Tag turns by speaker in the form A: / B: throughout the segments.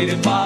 A: dominated by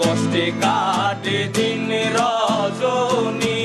A: কষ্টে কাটে দিন রজনী